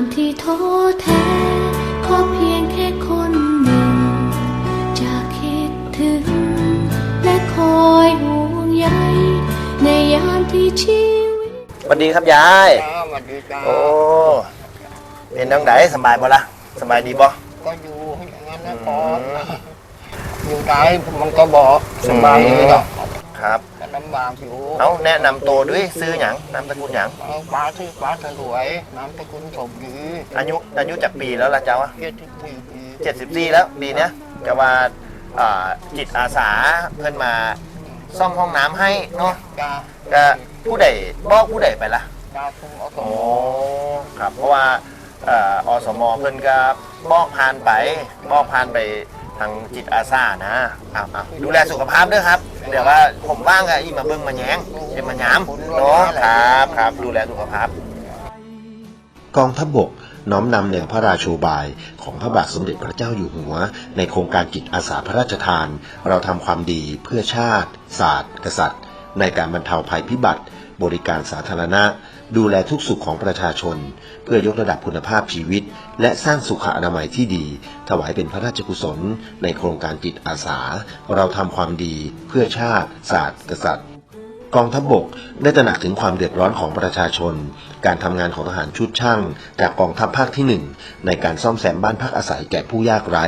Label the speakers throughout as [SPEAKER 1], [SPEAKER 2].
[SPEAKER 1] ท้อแท้ขอเพียงแค่คนหนึ่ง จะคิดถึง และคอยห่วงใยในยามที่ชีวิต
[SPEAKER 2] สวัสดีครับยาย
[SPEAKER 3] จ้าสวัสดีจ้า
[SPEAKER 2] โอ้เป็นนังไดสบายบ่ล่ะสบายดีบ่
[SPEAKER 3] ก็อยู่อย่างนั้นนะก่อนอยู่ไหนมันก็บอกสบายเลยเนาะ
[SPEAKER 2] ครับ
[SPEAKER 3] ก็ลำบากอยู่
[SPEAKER 2] เอาแนะนำตัวด้วยซื้อหยังนามสกุลหยัง
[SPEAKER 3] เอาป้าชื่อป้าสรวยน้ำตะกุลสมดี
[SPEAKER 2] อายุอายุจากปีแล้วล่ะเจ้าวะ
[SPEAKER 3] เจ็ดสิบสี่ปี
[SPEAKER 2] เจ็ดสิบสี่แล้วปีเนี้ยก็ว่าอ่าจิตอาสาเพิ่นมาซ่อมห้องน้ำให้เนาะ
[SPEAKER 3] จ้า
[SPEAKER 2] ก็ผู้ใดบอกผู้ใดไปล่ะ
[SPEAKER 3] จ้าคุมเอาส
[SPEAKER 2] โอ้
[SPEAKER 3] ม
[SPEAKER 2] ครับ เพราะว่าเอ่ออสมเพิ่นก็บอกผ่านไปบอกผ่านไป ทางจิตอาสานะอ้าวอ้าวดูแลสุขภาพด้วยครับ เดี๋ยวว่าผมว่างอะอีมาเบิ่งมาแยงเดี๋ยวมาย้ำเนาะครับครับดูแลสุขภาพ
[SPEAKER 4] กองทัพบกน้อมนำแนวพระราโชบายของพระบาทสมเด็จพระเจ้าอยู่หัว ในโครงการจิตอาสาพระราชทาน เราทำความดีเพื่อชาติ ศาสตร์ กษัตริย์ ในการบรรเทาภัยพิบัติ บริการสาธารณะ ดูแลทุกสุขของประชาชน เพื่อยกระดับคุณภาพชีวิต และสร้างสุขอนามัยที่ดี ถวายเป็นพระราชกุศล ในโครงการจิตอาสา เราทำความดีเพื่อชาติศาสตร์กษัตริย์ กองทัพบบกได้ตระหนักถึงความเดือดร้อนของประชาชน การทำงานของทหารชุดช่าง จากกองทัพภาคที่หนึ่งในการซ่อมแซมบ้านพักอาศัยแก่ผู้ยากไร้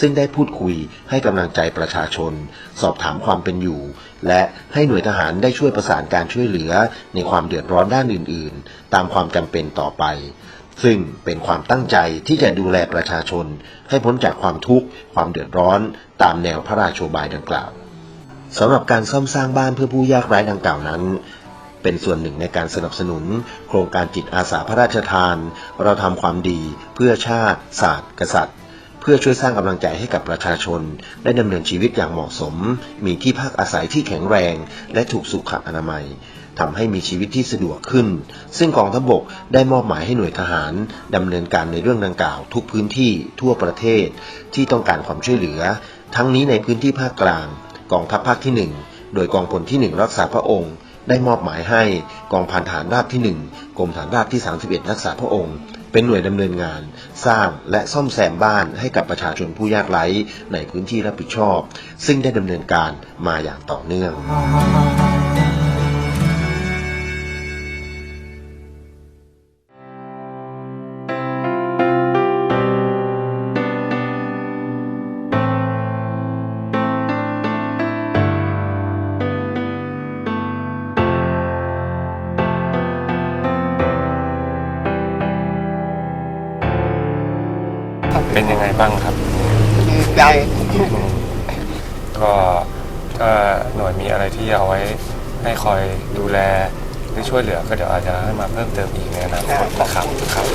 [SPEAKER 4] ซึ่งได้พูดคุยให้กำลังใจประชาชน สอบถามความเป็นอยู่ และให้หน่วยทหารได้ช่วยประสานการช่วยเหลือ ในความเดือดร้อนด้านอื่น ๆ ตามความจำเป็นต่อไปซึ่งเป็นความตั้งใจที่จะดูแลประชาชน ให้พ้นจากความทุกข์ ความเดือดร้อน ตามแนวพระราโชบายดังกล่าว สำหรับการซ่อมสร้างบ้านเพื่อผู้ยากไร้ดังกล่าวนั้น เป็นส่วนหนึ่งในการสนับสนุน โครงการจิตอาสาพระราชทาน เราทำความดี เพื่อชาติ ศาสตร์ กษัตริย์ เพื่อช่วยสร้างกำลังใจให้กับประชาชน ได้ดำเนินชีวิตอย่างเหมาะสม มีที่พักอาศัยที่แข็งแรง และถูกสุขอนามัยทำให้มีชีวิตที่สะดวกขึ้น ซึ่งกองทัพบกได้มอบหมายให้หน่วยทหารดำเนินการในเรื่องดังกล่าว ทุกพื้นที่ทั่วประเทศ ที่ต้องการความช่วยเหลือ ทั้งนี้ในพื้นที่ภาคกลาง กองทัพภาคที่ 1 โดยกองพลที่ 1 รักษาพระองค์ ได้มอบหมายให้กองพันฐานราบที่ 1 กรมฐานราบที่ 31 รักษาพระองค์ เป็นหน่วยดำเนินงาน สร้างและซ่อมแซมบ้านให้กับประชาชนผู้ยากไร้ในพื้นที่รับผิดชอบ ซึ่งได้ดำเนินการมาอย่างต่อเนื่อง
[SPEAKER 5] เป็นยังไงบ้างครับ
[SPEAKER 3] ดีใจ
[SPEAKER 5] ก็ก็หน่วยมีอะไรที่เอาไว้ให้คอยดูแลหรือช่วยเหลือก็เดี๋ยวอาจจะให้มาเพิ่มเติมอีกในอนาคตนะครับครับ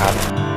[SPEAKER 5] ครับ